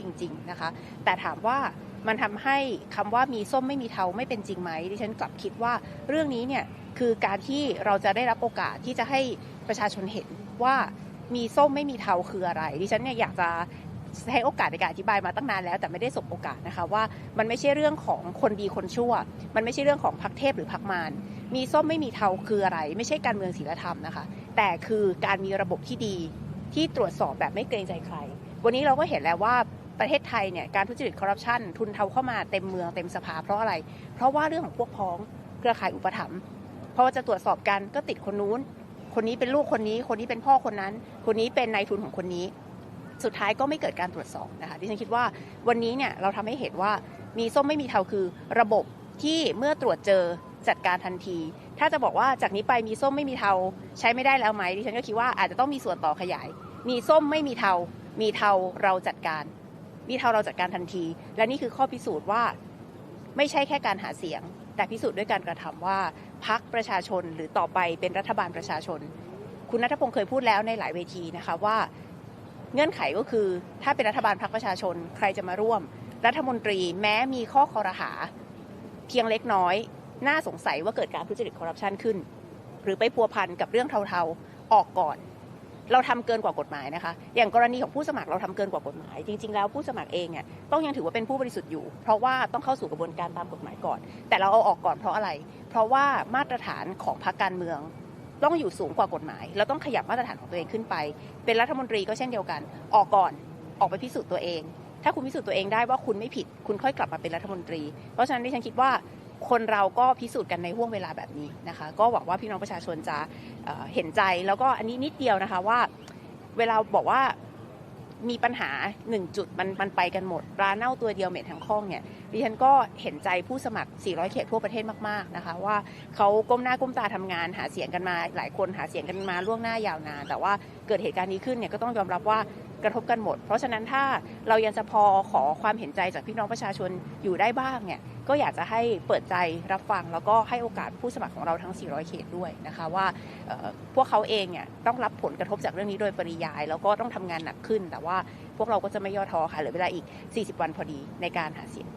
จริง ๆนะคะ แต่ถามว่ามันทำให้คำว่ามีส้มไม่มีเทาไม่เป็นจริงไหมดิฉันกลับคิดว่าเรื่องนี้เนี่ยคือการที่เราจะได้รับโอกาสที่จะให้ประชาชนเห็นว่ามีส้มไม่มีเทาคืออะไร ดิฉันเนี่ยอยากจะให้โอกาสในการอธิบายมาตั้งนานแล้วแต่ไม่ได้สบโอกาสนะคะว่ามันไม่ใช่เรื่องของคนดีคนชั่ว มันไม่ใช่เรื่องของพรรคเทพหรือพรรคมารมีส้มไม่มีเทาคืออะไร ไม่ใช่การเมืองศีลธรรมนะคะ แต่คือการมีระบบที่ดีที่ตรวจสอบแบบไม่เกรงใจใคร วันนี้เราก็เห็นแล้วว่า ประเทศไทยเนี่ยการทุจริตคอร์รัปชันทุนเทาเข้ามาเต็มเมืองเต็มสภาเพราะอะไร เพราะว่าเรื่องของพวกพ้องเครือข่ายอุปถัมภ์พอจะตรวจสอบกันก็ติดคนนู้น คนนี้เป็นลูกคนนี้ คนนี้เป็นพ่อคนนั้น คนนี้เป็นนายทุนของคนนี้ สุดท้ายก็ไม่เกิดการตรวจสอบนะคะดิฉันคิดว่าวันนี้เนี่ยเราทำให้เห็นว่ามีส้มไม่มีเทาคือระบบที่เมื่อตรวจเจอจัดการทันที ถ้าจะบอกว่าจากนี้ไปมีส้มไม่มีเทาใช้ไม่ได้แล้วไหมดิฉันก็คิดว่าอาจจะต้องมีส่วนต่อขยาย มีส้มไม่มีเทา มีเทาเราจัดการ มีเทาเราจัดการทันที และนี่คือข้อพิสูจน์ว่าไม่ใช่แค่การหาเสียง แต่พิสูจน์ด้วยการกระทำว่าพักประชาชนหรือต่อไปเป็นรัฐบาลประชาชน คุณนัทพงศ์เคยพูดแล้วในหลายเวทีนะคะว่าเงื่อนไขก็คือถ้าเป็นรัฐบาลพรรคประชาชน ใครจะมาร่วม รัฐมนตรีแม้มีข้อคอรหา เพียงเล็กน้อย น่าสงสัยว่าเกิดการทุจริตคอร์รัปชันขึ้น หรือไปพัวพันกับเรื่องเทาๆออกก่อน เราทำเกินกว่ากฎหมายนะคะ อย่างกรณีของผู้สมัครเราทำเกินกว่ากฎหมาย จริง ๆ แล้วผู้สมัครเองเนี่ยต้องยังถือว่าเป็นผู้บริสุทธิ์อยู่ เพราะว่าต้องเข้าสู่กระบวนการตามกฎหมายก่อน แต่เราเอาออกก่อนเพราะอะไร เพราะว่ามาตรฐานของพรรคการเมือง ต้องอยู่สูงกว่ากฎหมาย เราต้องขยับมาตรฐานของตัวเองขึ้นไป เป็นรัฐมนตรีก็เช่นเดียวกัน ออกก่อนออกไปพิสูจน์ตัวเอง ถ้าคุณพิสูจน์ตัวเองได้ว่าคุณไม่ผิด คุณค่อยกลับมาเป็นรัฐมนตรี เพราะฉะนั้นดิฉันคิดว่า คนเราก็พิสูจน์กันในห่วงเวลาแบบนี้นะคะ ก็หวังว่าพี่น้องประชาชนจะเเห็นใจแล้วก็อันนี้นิดเดียวนะคะว่าเวลาบอกว่ามีปัญหาหนึ่งจุดมันมันไปกันหมดปลาเน่าตัวเดียวเหม็นทั้งข้องเนี่ยดิฉันก็เห็นใจผู้สมัคร 400 เขตทั่วประเทศมากๆนะคะ ว่าเขาก้มหน้าก้มตาทำงานหาเสียงกันมาหลายคนหาเสียงกันมาล่วงหน้ายาวนาน แต่ว่าเกิดเหตุการณ์นี้ขึ้นเนี่ยก็ต้องยอมรับว่า กระทบกันหมด เพราะฉะนั้นถ้าเรายังจะพอขอความเห็นใจจากพี่น้องประชาชนอยู่ได้บ้างเนี่ยก็อยากจะให้เปิดใจรับฟัง แล้วก็ให้โอกาสผู้สมัครของเราทั้ง 400 เขตด้วยนะคะว่าพวกเขาเองเนี่ยต้องรับผลกระทบจากเรื่องนี้โดยปริยาย แล้วก็ต้องทำงานหนักขึ้น แต่ว่าพวกเราก็จะไม่ย่อท้อค่ะเหลือเวลาอีก 40 วันพอดีในการหาเสียง